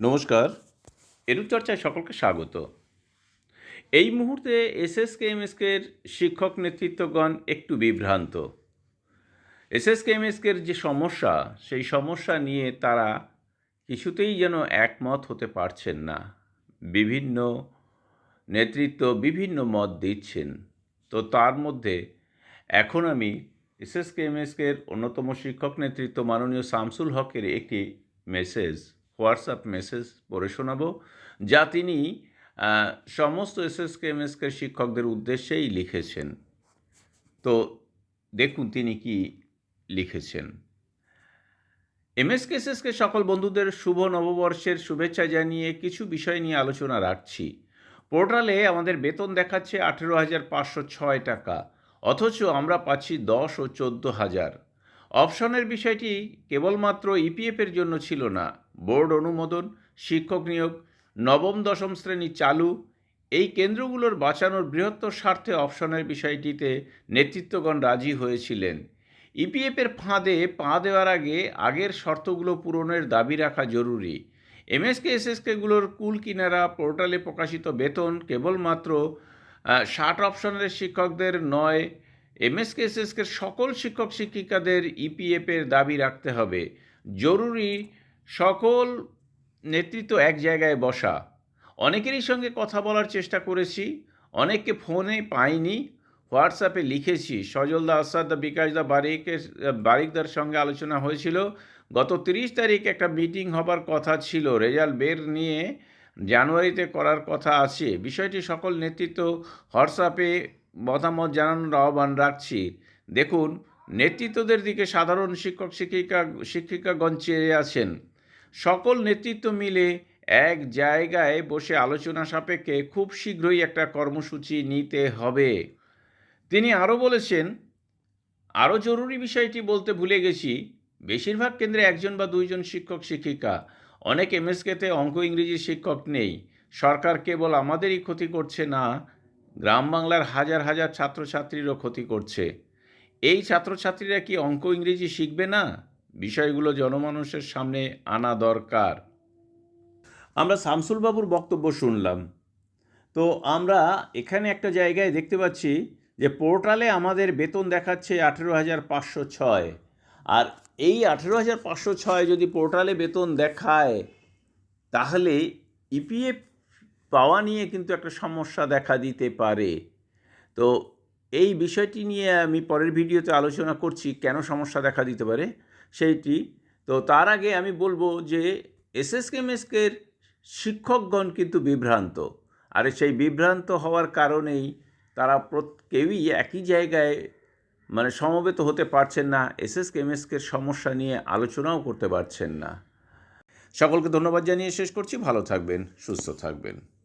নমস্কার, এরূপ চর্চায় সকলকে স্বাগত। এই মুহূর্তে এসএসকে, এমএসকের শিক্ষক নেতৃত্বগণ একটু বিভ্রান্ত। এসএসকে, এমএসকের যে সমস্যা, সেই সমস্যা নিয়ে তারা কিছুতেই যেন একমত হতে পারছেন না। বিভিন্ন নেতৃত্ব বিভিন্ন মত দিচ্ছেন। তো তার মধ্যে এখন আমি এসএসকে, এমএসকের অন্যতম শিক্ষক নেতৃত্ব মাননীয় শামসুল হকের একটি মেসেজ হোয়াটসঅ্যাপ মেসেজ পড়ে শোনাবো, যা তিনি সমস্ত এসএসকে, এমএসকে শিক্ষকদের উদ্দেশ্যেই লিখেছেন। তো দেখুন তিনি কি লিখেছেন। এমএসকে, এসএসকে সকল বন্ধুদের শুভ নববর্ষের শুভেচ্ছা জানিয়ে কিছু বিষয় নিয়ে আলোচনা রাখছি। পোর্টালে আমাদের বেতন দেখাচ্ছে আঠেরো হাজার পাঁচশো ছয় টাকা, অথচ আমরা পাচ্ছি দশ ও চোদ্দ হাজার। অপশনের বিষয়টি কেবলমাত্র ইপিএফের জন্য ছিল না বোর্ড অনুমোদন, শিক্ষক নিয়োগ, নবম, দশম শ্রেণি চালু। এই কেন্দ্রগুলোর বাঁচানোর বৃহত্তর স্বার্থে অপশনের বিষয়টিতে নেতৃত্বগণ রাজি হয়েছিলেন। ইপিএফের ফাঁদে পা দেওয়ার আগে আগের শর্তগুলো পূরণের দাবি রাখা জরুরি। এমএসকে এসএসকেগুলোর কুল কিনারা, পোর্টালে প্রকাশিত বেতন কেবলমাত্র ষাট অপশনের শিক্ষকদের নয় এমএসকে এসএসকে সকল শিক্ষক শিক্ষিকাদের ইপিএফের দাবি রাখতে হবে। জরুরি সকল নেতৃত্ব এক জায়গায় বসা। অনেকেরই সঙ্গে কথা বলার চেষ্টা করেছি, অনেককে ফোনে পাইনি। হোয়াটসঅ্যাপে লিখেছি সজলদা বিকাশ দা, বারিকের বারিকদার সঙ্গে আলোচনা হয়েছিল। গত তিরিশ তারিখ একটা মিটিং হবার কথা ছিল, রেজাল্ট বের নিয়ে জানুয়ারিতে করার কথা আছে। বিষয়টি সকল নেতৃত্ব হোয়াটসঅ্যাপে মতামত জানানোর আহ্বান রাখছি। দেখুন, নেতৃত্বদের দিকে সাধারণ শিক্ষক, শিক্ষিকা, শিক্ষিকাগণ চেয়ে আছেন। সকল নেতৃত্ব মিলে এক জায়গায় বসে আলোচনা সাপেক্ষে খুব শীঘ্রই একটা কর্মসূচি নিতে হবে। তিনি আরও বলেছেন আরও জরুরি বিষয়টি বলতে ভুলে গেছি। বেশিরভাগ কেন্দ্রে একজন বা দুইজন শিক্ষক, শিক্ষিকা। অনেক এমএসকেতে অঙ্ক ইংরেজি শিক্ষক নেই। সরকার কেবল আমাদেরই ক্ষতি করছে না, গ্রাম বাংলার হাজার হাজার ছাত্রছাত্রীরও ক্ষতি করছে। এই ছাত্রছাত্রীরা কি অঙ্ক ইংরেজি শিখবে না? বিষয়গুলো জনমানুষের সামনে আনা দরকার। আমরা শামসুল বাবুর বক্তব্য শুনলাম। তো আমরা এখানে একটা জায়গায় দেখতে পাচ্ছি যে পোর্টালে আমাদের বেতন দেখাচ্ছে আঠেরো হাজার পাঁচশো ছয়। আর এই আঠেরো হাজার পাঁচশো ছয় যদি পোর্টালে বেতন দেখায়, তাহলে ইপিএফ পাওয়া নিয়ে কিন্তু একটা সমস্যা দেখা দিতে পারে। তো এই বিষয়টি নিয়ে আমি পরের ভিডিওতে আলোচনা করছি, কেন সমস্যা দেখা দিতে পারে? সেইটি। তো তার আগে আমি বলব যে এসএসকেএমএসকের শিক্ষকগণ কিন্তু বিভ্রান্ত। আর সেই বিভ্রান্ত হওয়ার কারণেই তারা কেউই একই জায়গায় মানে সমবেত হতে পারছেন না এসএসকে এমএসকের সমস্যা নিয়ে আলোচনাও করতে পারছেন না। সকলকে ধন্যবাদ জানিয়ে শেষ করছি। ভালো থাকবেন, সুস্থ থাকবেন।